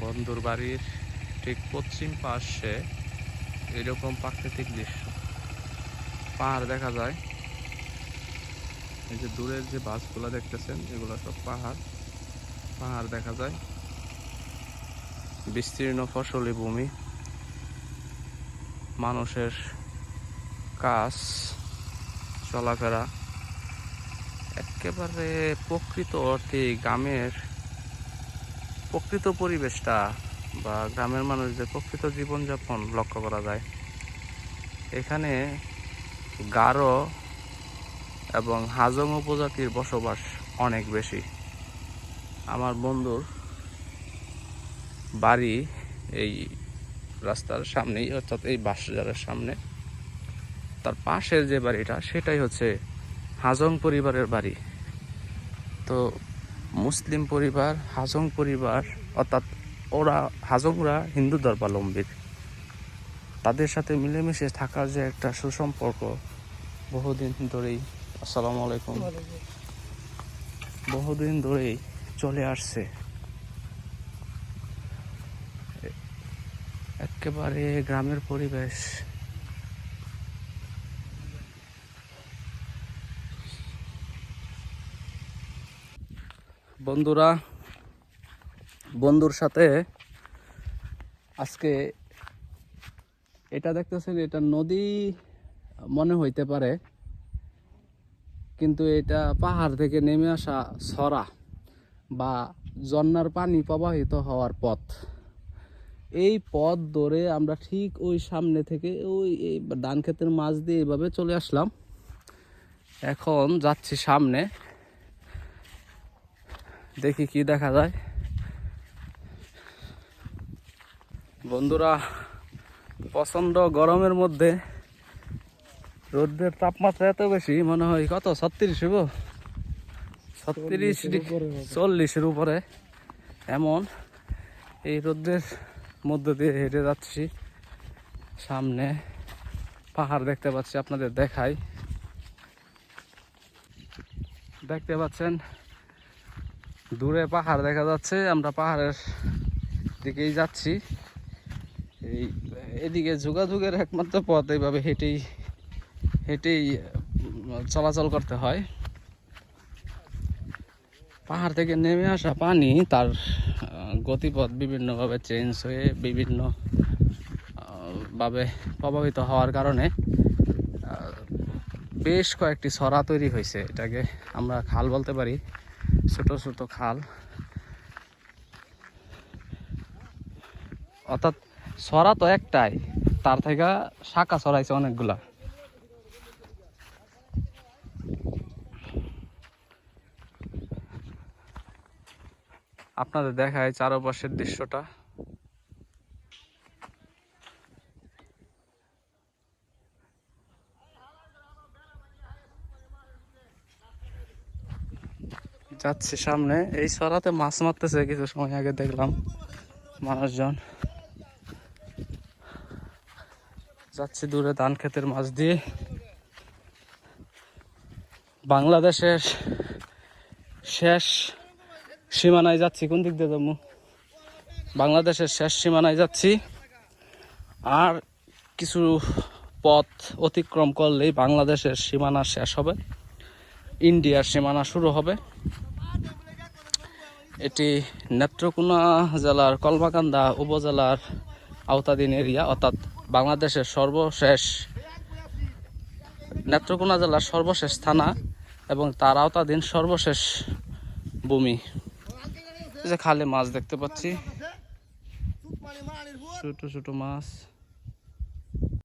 বন্ধুর বাড়ির ঠিক পশ্চিম পাশে এরকম প্রাকৃতিক দৃশ্য। পাহাড় দেখা যায়। এই যে দূরের যে বাসগুলো দেখতেছেন, এগুলো সব পাহাড়। পাহাড় দেখা যায়। বিস্তীর্ণ ফসলি ভূমি। মানুষের কাজ, চলাফেরা। একেবারে প্রকৃত অর্থে গ্রামের প্রকৃত পরিবেশটা বা গ্রামের মানুষদের প্রকৃত জীবনযাপন লক্ষ্য করা যায়। এখানে গারো এবং হাজং উপজাতির বসবাস অনেক বেশি। আমার বন্ধুর বাড়ি এই রাস্তার সামনেই, অর্থাৎ এই বাসজারের সামনে। তার পাশের যে বাড়িটা, সেটাই হচ্ছে হাজং পরিবারের বাড়ি। তো মুসলিম পরিবার, হাজং পরিবার, অর্থাৎ ওরা, হাজংরা হিন্দু ধর্মাবলম্বী তাদের সাথে মিলেমিশে থাকার যে একটা সুসম্পর্ক বহুদিন ধরেই, আসসালামু আলাইকুম। বহুদিন ধরেই চলে আসছে। একেবারে গ্রামের পরিবেশ বন্ধুরা, বন্ধুর সাথে আজকে এটা দেখতেছেন, এটা নদী মনে হইতে পারে, কিন্তু এটা পাহাড় থেকে নেমে আসা সরা বা ঝর্ণার পানি প্রবাহিত হওয়ার পথ। এই পথ ধরে আমরা ঠিক ওই সামনে থেকে ওই ধান ক্ষেতের মাছ দিয়ে এভাবে চলে আসলাম। এখন যাচ্ছি সামনে। দেখি কি দেখা যায়। বন্ধুরা প্রচণ্ড গরমের মধ্যে রোদ্রের তাপমাত্রা এত বেশি, মনে হয় কত? ছত্রিশ হইব? ছত্রিশ চল্লিশের উপরে এমন। এই রোদের মধ্য দিয়ে হেঁটে যাচ্ছি। সামনে পাহাড় দেখতে পাচ্ছি, আপনাদের দেখাই। দেখতে পাচ্ছেন দূরে পাহাড় দেখা যাচ্ছে, আমরা পাহাড়ের দিকেই যাচ্ছি। এই, এদিকে যোগাযোগের একমাত্র পথ, এইভাবে হেঁটেই হেঁটেই চলাচল করতে হয়। পাহাড় থেকে নেমে আসা পানি তার গতিপথ বিভিন্নভাবে চেঞ্জ হয়ে বিভিন্ন ভাবে প্রভাবিত হওয়ার কারণে বেশ কয়েকটি সরা তৈরি হয়েছে। এটাকে আমরা খাল বলতে পারি। ছোট ছোট খাল। অর্থাৎ সরা তো একটাই, তার থেকে শাখা সরাইছে অনেকগুলা। আপনাদের দেখায় চারপাশের দৃশ্যটা। যাচ্ছে সামনে। এই সরাতে মাছ মারতেছে কিছু সময় আগে দেখলাম মানুষজন। যাচ্ছে দূরে ধান ক্ষেতের মাছ দিয়ে। বাংলাদেশের শেষ সীমানায় যাচ্ছি। কোন দিক দিয়ে যাব? বাংলাদেশের শেষ সীমানায় যাচ্ছি। আর কিছু পথ অতিক্রম করলেই বাংলাদেশের সীমানা শেষ হবে। ইন্ডিয়ার সীমানা শুরু হবে। এটি নেত্রকোনা জেলার কলমাকান্দা উপজেলার আওতাধীন এরিয়া, অর্থাৎ বাংলাদেশের সর্বশেষ নেত্রকোনা জেলার সর্বশেষ থানা এবং তার আওতাধীন সর্বশেষ ভূমি। যে খালে মাছ দেখতে পাচ্ছি। ছোট ছোট মাছ।